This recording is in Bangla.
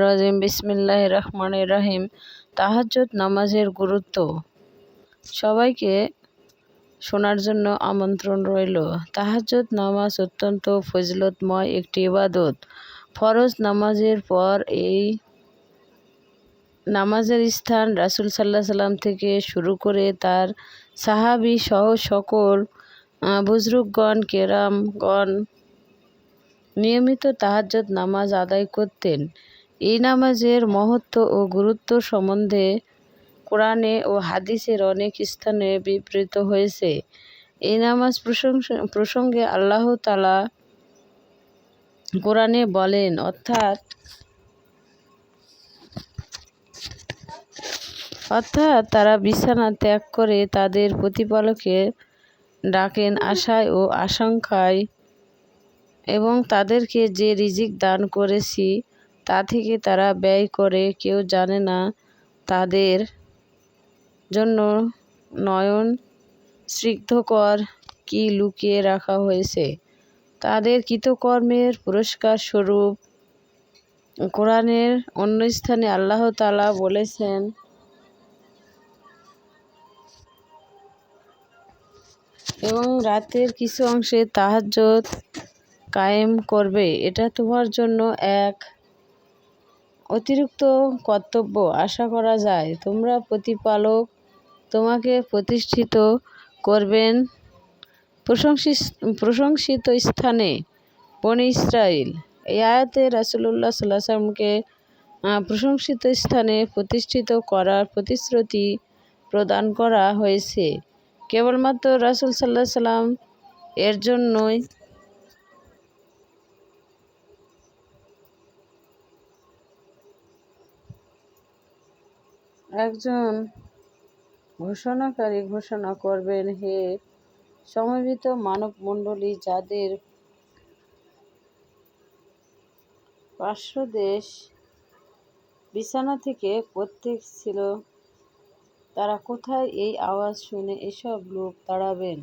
রাজিম। বিসমিল্লাহ রহমান রহিম। তাহাজ্জুদ নামাজের গুরুত্ব। সবাইকে শোনার জন্য আমন্ত্রণ রইল। তাহাজ্জুদ নামাজ অত্যন্ত ফজলতময় একটি ইবাদত। ফরজ নামাজের পর এই নামাজের স্থান রাসুল সাল্লাহ সাল্লাম থেকে শুরু করে তার সাহাবি সহ সকল বুজরুকগণ কেরামগণ নিয়মিত তাহাজ্জত নামাজ আদায় করতেন। এই নামাজের মহত্ব ও গুরুত্ব সম্বন্ধে কোরআনে ও হাদিসের অনেক স্থানে বিবৃত হয়েছে। এই নামাজ প্রসঙ্গে আল্লাহ তালা কোরআনে বলেন, অর্থাৎ অর্থাৎ তারা বিছানা ত্যাগ করে তাদের প্রতিপালকে ডাকেন আশায় ও আশঙ্কায় এবং তাদেরকে যে রিজিক দান করেছি, তা থেকে তারা ব্যয় করে, কেউ জানে না তাদের জন্য নয়ন স্নিগ্ধকর কি লুকিয়ে রাখা হয়েছে। তাদের কৃতকর্মের পুরস্কার স্বরূপ কোরআনের অন্য স্থানে আল্লাহ তালা বলেছেন, এবং রাতের কিছু অংশে তাহাজ্জত কায়েম করবে, এটা তোমার জন্য এক অতিরিক্ত কর্তব্য। আশা করা যায়, তোমরা প্রতিপালক তোমাকে প্রতিষ্ঠিত করবেন প্রশংসিত স্থানে। বনি ইসরায়েল এই আয়াতে রাসুল্লাহ সাল্লাহ সাল্লামকে প্রশংসিত স্থানে প্রতিষ্ঠিত করার প্রতিশ্রুতি প্রদান করা হয়েছে। কেবলমাত্র রাসুল সাল্লাহ সাল্লাম এর জন্যই একজন ঘোষণাকারী ঘোষণা করবেন, হে সমবেত মানবমণ্ডলী, যাদের পার্শ্বদেশ বিছানা থেকে প্রত্যেক ছিল, তারা কোথায় এই আওয়াজ শুনে এসব লোক তাড়াবেন